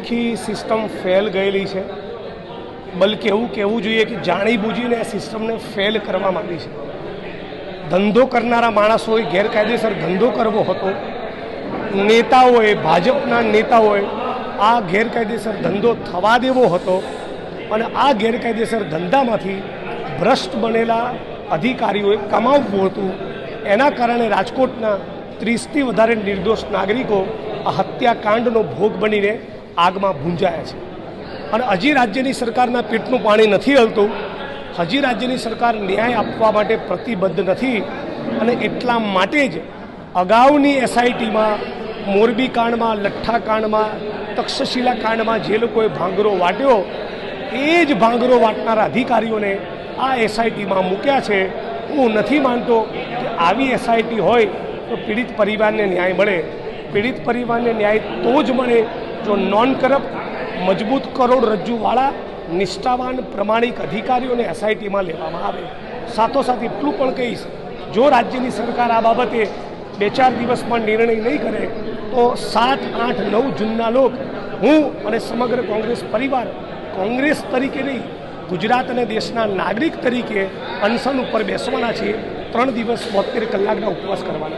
આખી system fail ગયેલી છે. બલકે એવું કહેવું જોઈએ કે જાણી બૂજીને આ સિસ્ટમને ફેલ કરવામાં આવી છે. ધંધો કરનારા માણસોએ ગેરકાયદેસર ધંધો કરવો હતો. નેતાઓએ, ભાજપના નેતાઓએ આ ગેરકાયદેસર ધંધો થવા દેવો હતો અને આ ગેરકાયદેસર ધંધામાંથી ભ્રષ્ટ બનેલા અધિકારીઓએ કમાવવું હતું. એના કારણે રાજકોટના ત્રીસથી વધારે નિર્દોષ નાગરિકો આ હત્યાકાંડનો ભોગ બનીને આગમાં ભૂંજાયા છે. અને હજી રાજ્યની સરકારના પેટનું પાણી નથી હલતું, હજી રાજ્યની સરકાર ન્યાય આપવા માટે પ્રતિબદ્ધ નથી, અને એટલા માટે જ અગાઉની એસઆઈટીમાં મોરબી કાંડમાં લઠ્ઠા કાંડમાં તક્ષશિલા કાંડમાં જે લોકોએ ભાંગરો વાટ્યો, એ જ ભાંગરો વાટનારા અધિકારીઓને આ એસઆઈટીમાં મૂક્યા છે. હું નથી માનતો કે આવી એસઆઈટી હોય તો પીડિત પરિવારને ન્યાય મળે. પીડિત પરિવારને ન્યાય તો જ મળે જો નોન કરપ્ટ મજબૂત કરોડરજ્જુવાળા નિષ્ઠાવાન, પ્રમાણિક અધિકારીઓને એસઆઈટીમાં લેવામાં આવે. સાથોસાથ એટલું પણ કહીશ, જો રાજ્યની સરકાર આ બાબતે બે ચાર દિવસમાં નિર્ણય નહીં કરે, તો સાત, આઠ, નવ જૂનના લોક હું અને સમગ્ર કોંગ્રેસ પરિવાર, કોંગ્રેસ તરીકે નહીં, ગુજરાત અને દેશના નાગરિક તરીકે અનશન ઉપર બેસવાના છીએ. ત્રણ દિવસ બોતેર કલાકના ઉપવાસ કરવાના.